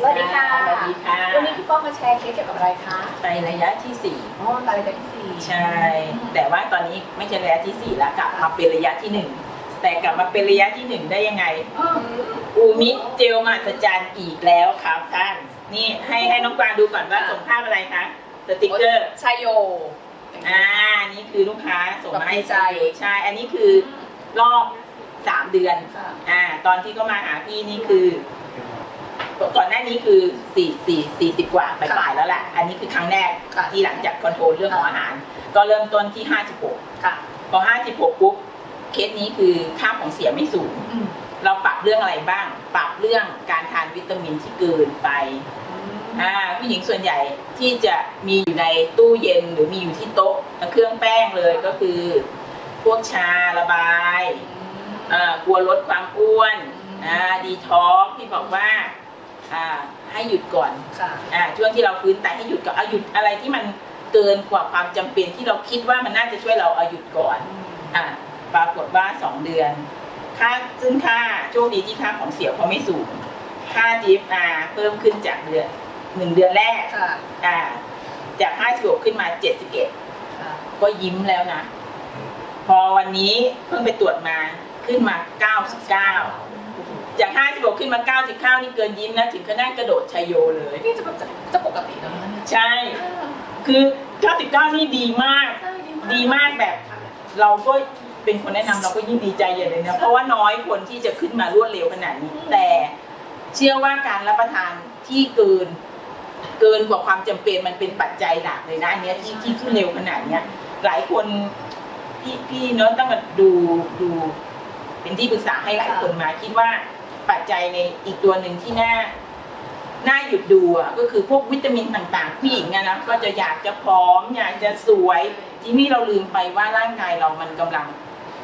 สวัสดีค่ะ สวัสดีค่ะวันนี้พี่ป้องมาแชร์เคสเกี่ยวกับอะไรคะไประยะที่สี่อ๋อรายละเอียดที่สี่ใช่ แต่ว่าตอนนี้ไม่ใช่ระยะที่สี่แล้วกลับมาเป็นระยะที่หนึ่งแต่กลับมาเป็นระยะที่หนึ่งได้ยังไง อืมอูมิเจลมหัศจรรย์อีกแล้วครับท่าน นี่ให้ให้น้องกวางดูก่อนว่าส่งภาพอะไรคะ สติกเกอร์ชัยโย อ่า นี่คือลูกค้าส่งมาให้กับดีใจ ใช่ อันนี้คือรอบสามเดือน ค่ะ อ่า ตอนที่เขามาหาพี่นี่คือ ก่อนหน้านี้คือสี่สี่สี่สิบกว่าปลายๆแล้วแหละ อันนี้คือครั้งแรกค่ะที่หลังจากคอนโทรลเรื่องของอาหาร ก็เริ่มต้นที่ห้าสิบหกค่ะพอห้าสิบหกปุ๊บเคสนี้คือค่าของเสียไม่สูงอืมเราปรับเรื่องอะไรบ้าง ปรับเรื่องการทานวิตามินที่เกินไปอ่าผู้หญิงส่วนใหญ่ที่จะมีอยู่ในตู้เย็นหรือมีอยู่ที่โต๊ะเครื่องแป้งเลยก็คือ พวกชาระบายอ่ากลัวลดความอ้วนอ่าดีท็อกที่บอกว่า อ่าให้หยุดก่อนค่ะ อ่าช่วงที่เราฟื้นแต่ให้หยุดก่อนเอาหยุดอะไรที่มันเกินกว่าความจำเป็นที่เราคิดว่ามันน่าจะช่วยเราเอาหยุดก่อน อ่าปรากฏว่าสองเดือน ค่าซึ่งค่าโชคดีที่ค่าของเสียเขาไม่สูง ค่า GFR เพิ่มขึ้นจากเดือนหนึ่งเดือนแรกค่ะอ่าจาก 56 ขึ้นมา 71 ค่ะ ก็ยิ้มแล้วนะ พอวันนี้เพิ่งไปตรวจมาขึ้นมา 99 จาก 56 ขึ้นมา 99 นี่เกินยิ้มนะ ถึงขนาดกระโดดชัยโยเลย นี่จะแบบจะจะปกติแล้วนะเนี่ยใช่ คือ 99 นี่ดีมาก ใช่ดีมากแบบ เราก็เป็นคนแนะนำเราก็ยิ่งดีใจใหญ่เลยนะ เพราะว่าน้อยคนที่จะขึ้นมารวดเร็วขนาดนี้ แต่เชื่อว่าการรับประทานที่เกิน เกินกว่าความจำเป็นมันเป็นปัจจัยหลักเลยนะอันเนี้ยที่ที่ขึ้นเร็วขนาดเนี้ย หลายคนพี่พี่เน้องต้องมาดูดู เป็นที่ปรึกษาให้หลายคนมาคิดว่า ปัจจัยในอีกตัวหนึ่งที่น่าน่าหยุดดูอะก็คือพวกวิตามินต่างๆ ผู้หญิงนะก็จะอยากจะพร้อม อยากจะสวย ที่นี่เราลืมไปว่าร่างกายเรามันกำลัง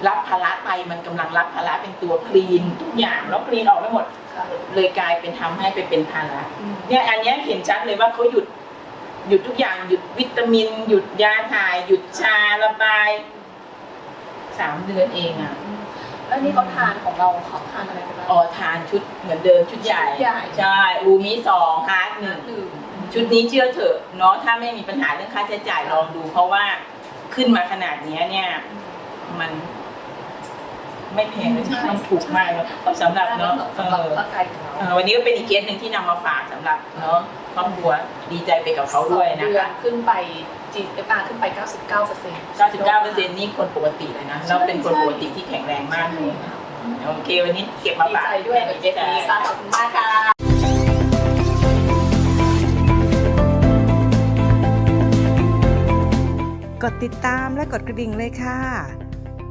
รับภาระไปมันกำลังรับภาระเป็นตัวคลีนทุกอย่างแล้วคลีนออกไม่หมด เลยกลายเป็นทำให้ไปเป็นภาระเนี่ยอันนี้เห็นชัดเลยว่าเขาหยุดหยุดทุกอย่างหยุดวิตามิน หยุดยาถ่าย หยุดชาระบายสามเดือนเองอะ แล้วนี่เขาทานของเราเขาทานอะไรไปบ้าง อ๋อทานชุดเหมือนเดิมชุดใหญ่ชุดใหญ่ ใช่อูมิสองฮาร์ดหนึ่งดื่มชุดนี้เชื่อเถอะเนาะถ้าไม่มีปัญหาเรื่องค่าใช้จ่ายลองดู เพราะว่าขึ้นมาขนาดเนี้ยเนี่ย มัน ไม่แพงเลยมันถูกมากแล้วสำหรับเนาะสำหรับเออร่างกายของเราเออวันนี้ก็เป็นอีกเคสหนึ่งที่นำมาฝากสำหรับเนาะครอบครัวดีใจไปกับเขาด้วยนะสองเดือคะขึ้นไป GFR ขึ้นไป 99เปอร์เซ็นต์99%นี่คนปกติเลยนะเราเป็นคนปกติที่แข็งแรงมากเลยโอเค วันนี้เก็บมาดีฝากใจด้วยกับเคสนี้ค่ะขอบคุณมากค่ะกดติดตามและกดกระดิ่งเลยค่ะ